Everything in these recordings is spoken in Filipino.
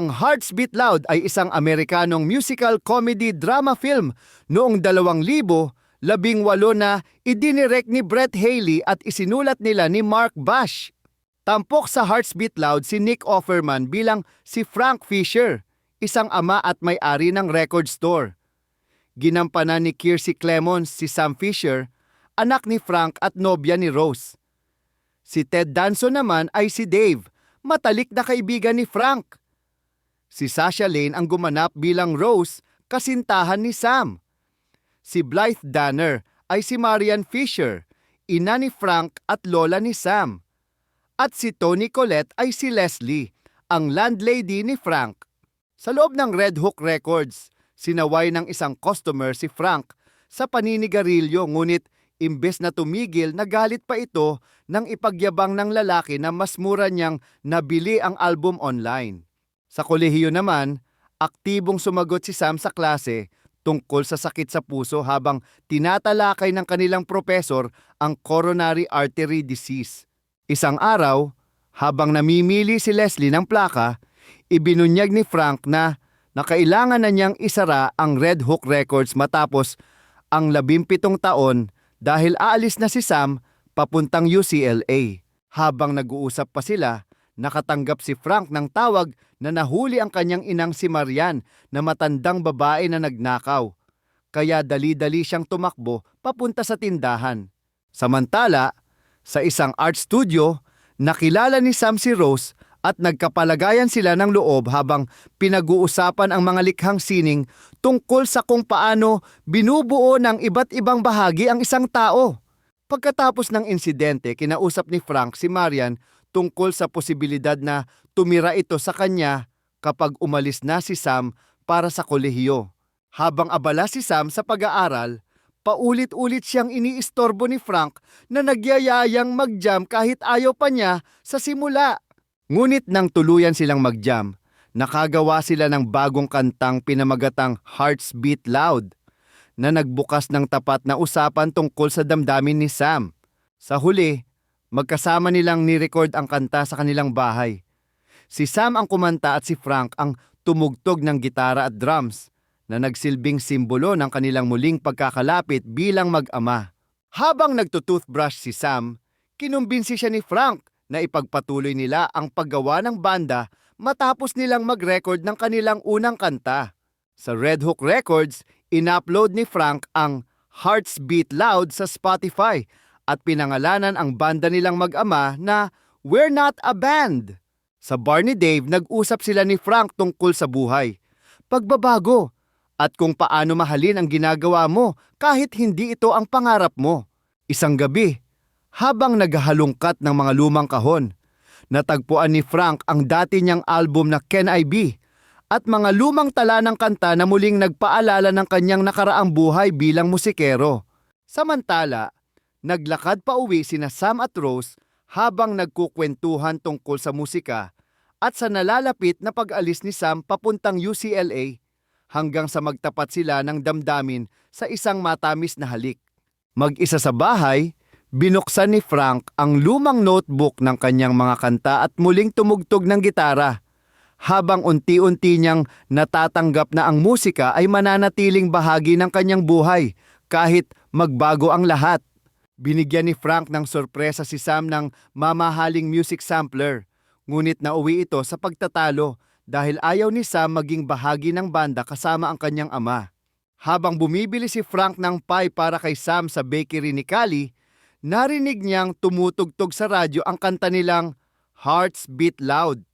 Ang Hearts Beat Loud ay isang Amerikanong musical comedy drama film noong 2000 labing walo na idinirect ni Brett Haley at isinulat nila ni Mark Bash. Tampok sa Hearts Beat Loud si Nick Offerman bilang si Frank Fisher, isang ama at may-ari ng record store. Ginampanan ni Kiersey Clemons si Sam Fisher, anak ni Frank at nobya ni Rose. Si Ted Danson naman ay si Dave, matalik na kaibigan ni Frank. Si Sasha Lane ang gumanap bilang Rose, kasintahan ni Sam. Si Blythe Danner ay si Marian Fisher, ina ni Frank at lola ni Sam. At si Tony Collette ay si Leslie, ang landlady ni Frank. Sa loob ng Red Hook Records, sinaway ng isang customer si Frank sa paninigarilyo ngunit imbes na tumigil nagalit pa ito nang ipagyabang ng lalaki na mas mura niyang nabili ang album online. Sa kolehiyo naman, aktibong sumagot si Sam sa klase tungkol sa sakit sa puso habang tinatalakay ng kanilang profesor ang coronary artery disease. Isang araw, habang namimili si Leslie ng plaka, ibinunyag ni Frank na nakailangan na niyang isara ang Red Hook Records matapos ang labimpitong taon dahil aalis na si Sam papuntang UCLA. Habang nag-uusap pa sila, nakatanggap si Frank ng tawag na nahuli ang kanyang inang si Marian na matandang babae na nagnakaw. Kaya dali-dali siyang tumakbo papunta sa tindahan. Samantala, sa isang art studio, nakilala ni Sam si Rose at nagkapalagayan sila ng loob habang pinag-uusapan ang mga likhang sining tungkol sa kung paano binubuo ng iba't ibang bahagi ang isang tao. Pagkatapos ng insidente, kinausap ni Frank si Marian tungkol sa posibilidad na tumira ito sa kanya kapag umalis na si Sam para sa kolehiyo. Habang abala si Sam sa pag-aaral, paulit-ulit siyang iniistorbo ni Frank na nagyayayang mag-jam kahit ayaw pa niya sa simula. Ngunit nang tuluyan silang mag-jam, nakagawa sila ng bagong kantang pinamagatang Hearts Beat Loud na nagbukas ng tapat na usapan tungkol sa damdamin ni Sam. Sa huli, magkasama nilang ni-record ang kanta sa kanilang bahay. Si Sam ang kumanta at si Frank ang tumugtog ng gitara at drums na nagsilbing simbolo ng kanilang muling pagkakalapit bilang mag-ama. Habang nagtutoothbrush si Sam, kinumbinsi siya ni Frank na ipagpatuloy nila ang paggawa ng banda matapos nilang mag-record ng kanilang unang kanta. Sa Red Hook Records, in-upload ni Frank ang Hearts Beat Loud sa Spotify at pinangalanan ang banda nilang mag-ama na We're Not a Band. Sa Barney Dave, nag-usap sila ni Frank tungkol sa buhay, pagbabago, at kung paano mahalin ang ginagawa mo kahit hindi ito ang pangarap mo. Isang gabi, habang naghahalungkat ng mga lumang kahon, natagpuan ni Frank ang dati niyang album na Can I Be at mga lumang tala ng kanta na muling nagpaalala ng kanyang nakaraang buhay bilang musikero. Samantala, naglakad pa uwi sina Sam at Rose habang nagkukwentuhan tungkol sa musika at sa nalalapit na pag-alis ni Sam papuntang UCLA hanggang sa magtapat sila ng damdamin sa isang matamis na halik. Mag-isa sa bahay, binuksan ni Frank ang lumang notebook ng kanyang mga kanta at muling tumugtog ng gitara habang unti-unti niyang natatanggap na ang musika ay mananatiling bahagi ng kanyang buhay kahit magbago ang lahat. Binigyan ni Frank ng sorpresa si Sam ng mamahaling music sampler, ngunit nauwi ito sa pagtatalo dahil ayaw ni Sam maging bahagi ng banda kasama ang kanyang ama. Habang bumibili si Frank ng pie para kay Sam sa bakery ni Kali, narinig niyang tumutugtog sa radyo ang kanta nilang Hearts Beat Loud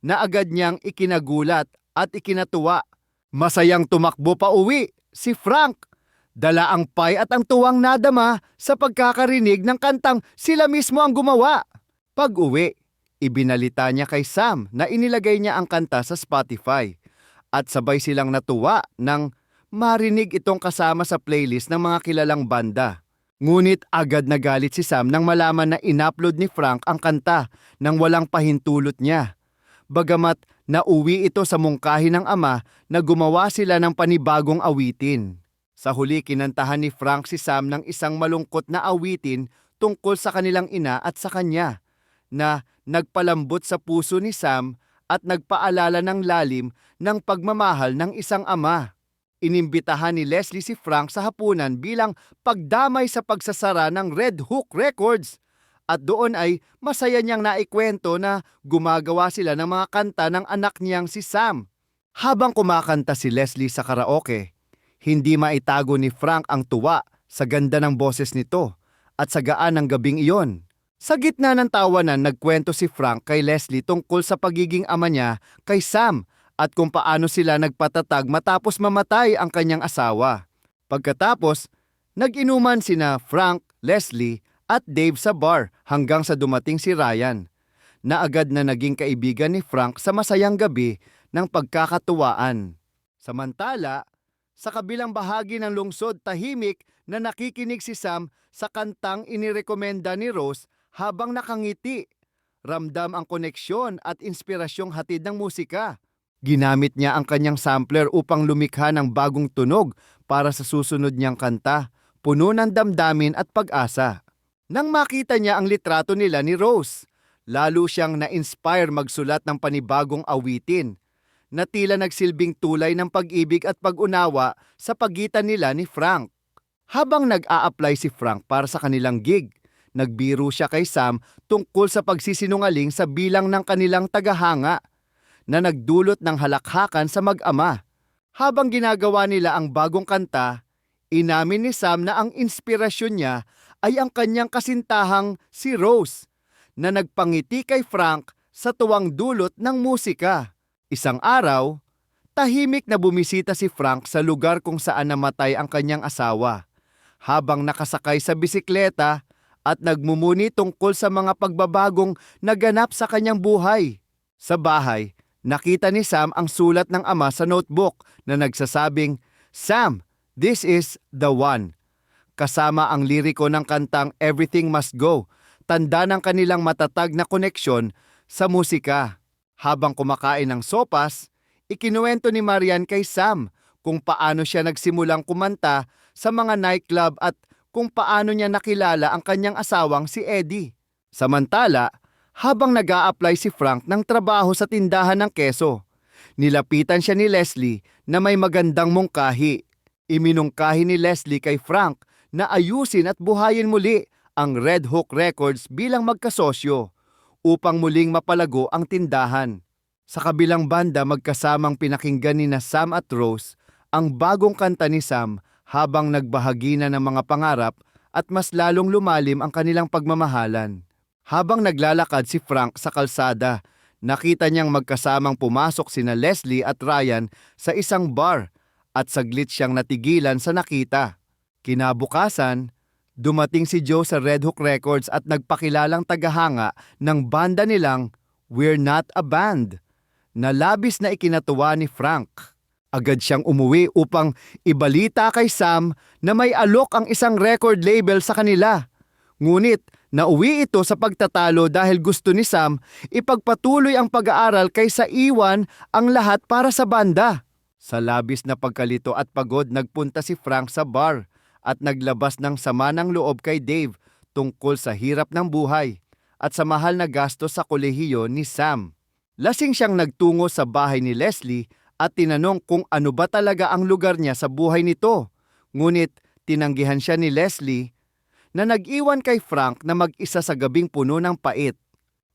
na agad niyang ikinagulat at ikinatuwa. Masayang tumakbo pa uwi si Frank. Dala ang pie at ang tuwang nadama sa pagkakarinig ng kantang sila mismo ang gumawa. Pag uwi, ibinalita niya kay Sam na inilagay niya ang kanta sa Spotify at sabay silang natuwa nang marinig itong kasama sa playlist ng mga kilalang banda. Ngunit agad nagalit si Sam nang malaman na inupload ni Frank ang kanta nang walang pahintulot niya bagamat nauwi ito sa mungkahi ng ama na gumawa sila ng panibagong awitin. Sa huli kinantahan ni Frank si Sam ng isang malungkot na awitin tungkol sa kanilang ina at sa kanya, na nagpalambot sa puso ni Sam at nagpaalala ng lalim ng pagmamahal ng isang ama. Inimbitahan ni Leslie si Frank sa hapunan bilang pagdamay sa pagsasara ng Red Hook Records at doon ay masaya niyang naikwento na gumagawa sila ng mga kanta ng anak niyang si Sam. Habang kumakanta si Leslie sa karaoke, hindi maitago ni Frank ang tuwa sa ganda ng boses nito at sa gaan ng gabing iyon. Sa gitna ng tawanan, nagkwento si Frank kay Leslie tungkol sa pagiging ama niya kay Sam at kung paano sila nagpatatag matapos mamatay ang kanyang asawa. Pagkatapos, nag-inuman sina Frank, Leslie at Dave sa bar hanggang sa dumating si Ryan, na agad na naging kaibigan ni Frank sa masayang gabi ng pagkakatuwaan. Samantala, sa kabilang bahagi ng lungsod tahimik na nakikinig si Sam sa kantang inirekomenda ni Rose habang nakangiti. Ramdam ang koneksyon at inspirasyong hatid ng musika. Ginamit niya ang kanyang sampler upang lumikha ng bagong tunog para sa susunod niyang kanta, puno ng damdamin at pag-asa. Nang makita niya ang litrato nila ni Rose, lalo siyang na-inspire magsulat ng panibagong awitin na tila nagsilbing tulay ng pag-ibig at pag-unawa sa pagitan nila ni Frank. Habang nag-a-apply si Frank para sa kanilang gig, nagbiro siya kay Sam tungkol sa pagsisinungaling sa bilang ng kanilang tagahanga na nagdulot ng halakhakan sa mag-ama. Habang ginagawa nila ang bagong kanta, inamin ni Sam na ang inspirasyon niya ay ang kanyang kasintahang si Rose na nagpangiti kay Frank sa tuwang dulot ng musika. Isang araw, tahimik na bumisita si Frank sa lugar kung saan namatay ang kanyang asawa. Habang nakasakay sa bisikleta at nagmumuni tungkol sa mga pagbabagong naganap sa kanyang buhay. Sa bahay, nakita ni Sam ang sulat ng ama sa notebook na nagsasabing, Sam, this is the one. Kasama ang liriko ng kantang Everything Must Go, tanda ng kanilang matatag na koneksyon sa musika. Habang kumakain ng sopas, ikinuwento ni Marian kay Sam kung paano siya nagsimulang kumanta sa mga nightclub at kung paano niya nakilala ang kanyang asawang si Eddie. Samantala, habang nag apply si Frank ng trabaho sa tindahan ng keso, nilapitan siya ni Leslie na may magandang mungkahi. Iminungkahi ni Leslie kay Frank na ayusin at buhayin muli ang Red Hook Records bilang magkasosyo upang muling mapalago ang tindahan. Sa kabilang banda magkasamang pinakinggan ni na Sam at Rose ang bagong kanta ni Sam habang nagbahagi na ng mga pangarap at mas lalong lumalim ang kanilang pagmamahalan. Habang naglalakad si Frank sa kalsada, nakita niyang magkasamang pumasok sina Leslie at Ryan sa isang bar at saglit siyang natigilan sa nakita. Kinabukasan, dumating si Joe sa Red Hook Records at nagpakilalang tagahanga ng banda nilang We're Not a Band na labis na ikinatuwa ni Frank. Agad siyang umuwi upang ibalita kay Sam na may alok ang isang record label sa kanila. Ngunit nauwi ito sa pagtatalo dahil gusto ni Sam ipagpatuloy ang pag-aaral kaysa iwan ang lahat para sa banda. Sa labis na pagkalito at pagod nagpunta si Frank sa bar at naglabas ng sama ng loob kay Dave tungkol sa hirap ng buhay at sa mahal na gasto sa kolehiyo ni Sam. Lasing siyang nagtungo sa bahay ni Leslie at tinanong kung ano ba talaga ang lugar niya sa buhay nito. Ngunit tinanggihan siya ni Leslie na nag-iwan kay Frank na mag-isa sa gabing puno ng pait.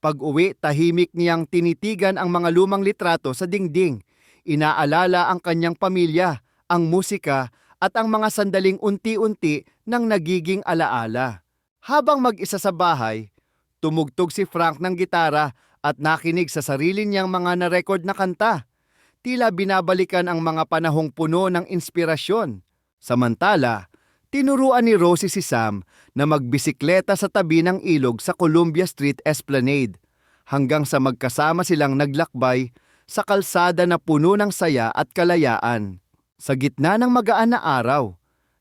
Pag-uwi, tahimik niyang tinitigan ang mga lumang litrato sa dingding. Inaalala ang kanyang pamilya, ang musika, at ang mga sandaling unti-unti nang nagiging alaala. Habang mag-isa sa bahay, tumugtog si Frank ng gitara at nakinig sa sarili niyang mga na-record na kanta. Tila binabalikan ang mga panahong puno ng inspirasyon. Samantala, tinuruan ni Rosie si Sam na magbisikleta sa tabi ng ilog sa Columbia Street Esplanade hanggang sa magkasama silang naglakbay sa kalsada na puno ng saya at kalayaan. Sa gitna ng magaan na araw,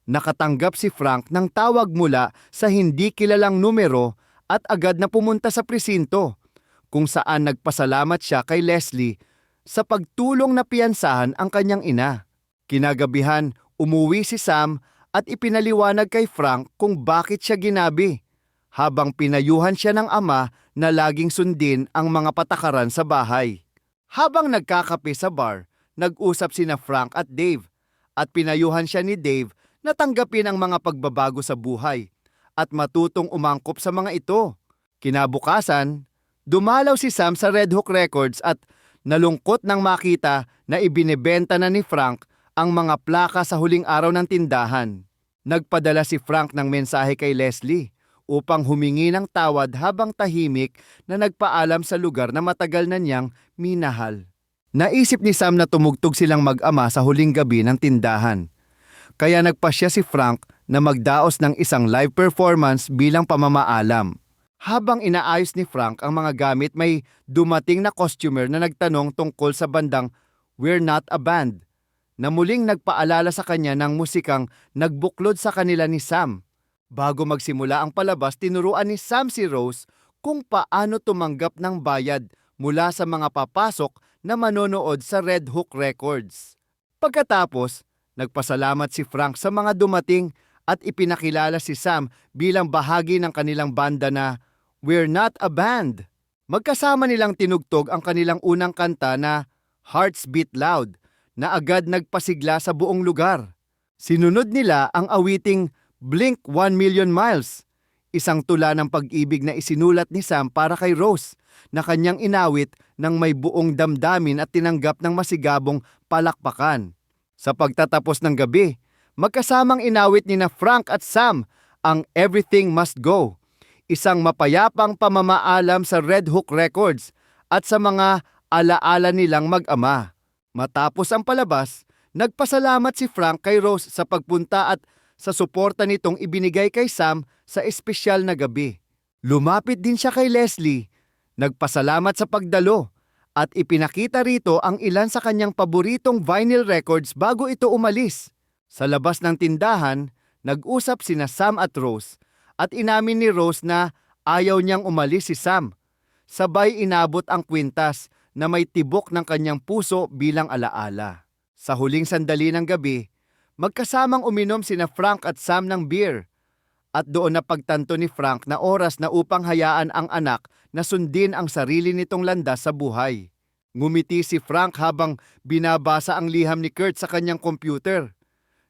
nakatanggap si Frank ng tawag mula sa hindi kilalang numero at agad na pumunta sa presinto kung saan nagpasalamat siya kay Leslie sa pagtulong na piyansahan ang kanyang ina. Kinagabihan, umuwi si Sam at ipinaliwanag kay Frank kung bakit siya ginabi, habang pinayuhan siya ng ama na laging sundin ang mga patakaran sa bahay. Habang nagkakape sa bar, nag-usap sina Frank at Dave at pinayuhan siya ni Dave na tanggapin ang mga pagbabago sa buhay at matutong umangkop sa mga ito. Kinabukasan, dumalaw si Sam sa Red Hook Records at nalungkot nang makita na ibinebenta na ni Frank ang mga plaka sa huling araw ng tindahan. Nagpadala si Frank ng mensahe kay Leslie upang humingi ng tawad habang tahimik na nagpaalam sa lugar na matagal na niyang minahal. Naisip ni Sam na tumugtog silang mag-ama sa huling gabi ng tindahan. Kaya nagpasya si Frank na magdaos ng isang live performance bilang pamamaalam. Habang inaayos ni Frank ang mga gamit may dumating na costumer na nagtanong tungkol sa bandang We're Not a Band na muling nagpaalala sa kanya ng musikang nagbuklod sa kanila ni Sam. Bago magsimula ang palabas, tinuruan ni Sam si Rose kung paano tumanggap ng bayad mula sa mga papasok na manonood sa Red Hook Records. Pagkatapos, nagpasalamat si Frank sa mga dumating at ipinakilala si Sam bilang bahagi ng kanilang banda na We're Not a Band. Magkasama nilang tinugtog ang kanilang unang kanta na Hearts Beat Loud na agad nagpasigla sa buong lugar. Sinunod nila ang awiting Blink 1 Million Miles, isang tula ng pag-ibig na isinulat ni Sam para kay Rose na kanyang inawit ng may buong damdamin at tinanggap ng masigabong palakpakan. Sa pagtatapos ng gabi, magkasamang inawit ni na Frank at Sam ang Everything Must Go, isang mapayapang pamamaalam sa Red Hook Records at sa mga alaala nilang mag-ama. Matapos ang palabas, nagpasalamat si Frank kay Rose sa pagpunta at sa suporta nitong ibinigay kay Sam sa espesyal na gabi. Lumapit din siya kay Leslie, nagpasalamat sa pagdalo at ipinakita rito ang ilan sa kanyang paboritong vinyl records bago ito umalis. Sa labas ng tindahan, nag-usap sina Sam at Rose at inamin ni Rose na ayaw niyang umalis si Sam. Sabay inabot ang kwintas na may tibok ng kanyang puso bilang alaala. Sa huling sandali ng gabi, magkasamang uminom sina Frank at Sam ng beer. At doon na pagtanto ni Frank na oras na upang hayaan ang anak na sundin ang sarili nitong landas sa buhay. Ngumiti si Frank habang binabasa ang liham ni Kurt sa kanyang computer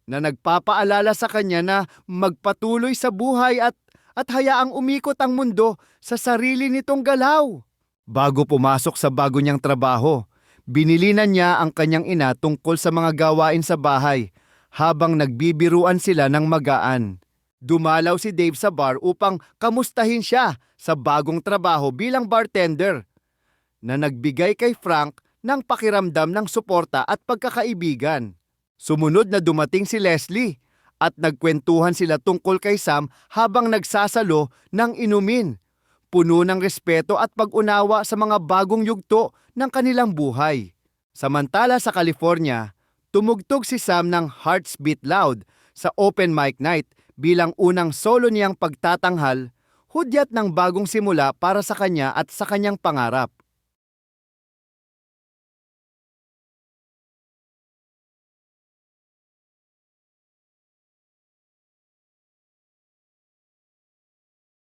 na nagpapaalala sa kanya na magpatuloy sa buhay at at hayaang umikot ang mundo sa sarili nitong galaw. Bago pumasok sa bago niyang trabaho, binilinan niya ang kanyang ina tungkol sa mga gawain sa bahay habang nagbibiruan sila ng magaan. Dumalaw si Dave sa bar upang kamustahin siya sa bagong trabaho bilang bartender na nagbigay kay Frank ng pakiramdam ng suporta at pagkakaibigan. Sumunod na dumating si Leslie at nagkwentuhan sila tungkol kay Sam habang nagsasalo ng inumin. Puno ng respeto at pag-unawa sa mga bagong yugto ng kanilang buhay. Samantala sa California, tumugtog si Sam ng Hearts Beat Loud sa open mic night bilang unang solo niyang pagtatanghal, hudyat ng bagong simula para sa kanya at sa kanyang pangarap.